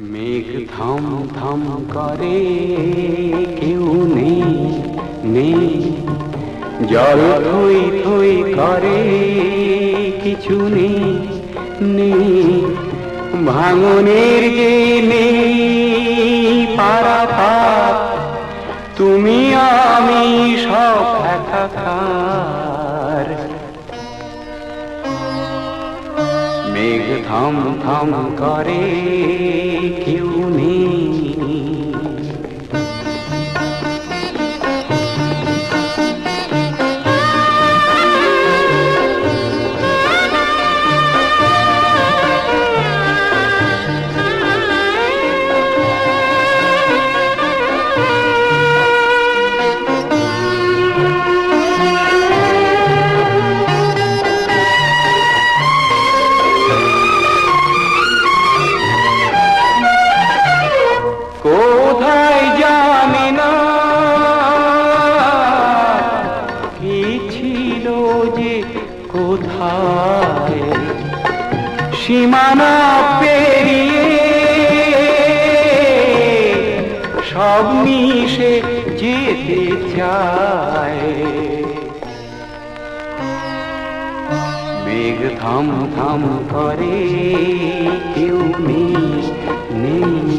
মেঘ থাম থাম করে, কেউ নেই নেই। জল থই থই করে, কিছু নেই নেই। ভাঙনের যে নেই পারা পার তুমি আমি সব একাকার থাম থাম করে কেউ নেই। কোথায়? সীমানা পেরিয়ে সব মিশে যেতে চায়। মেঘ থাম থাম করে কেউ নেই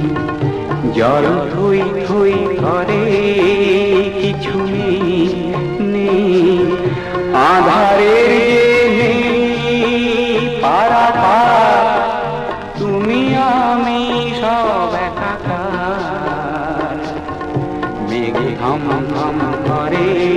জল থই থই করে কিছু নেই। আধারে ঘম ঘম করে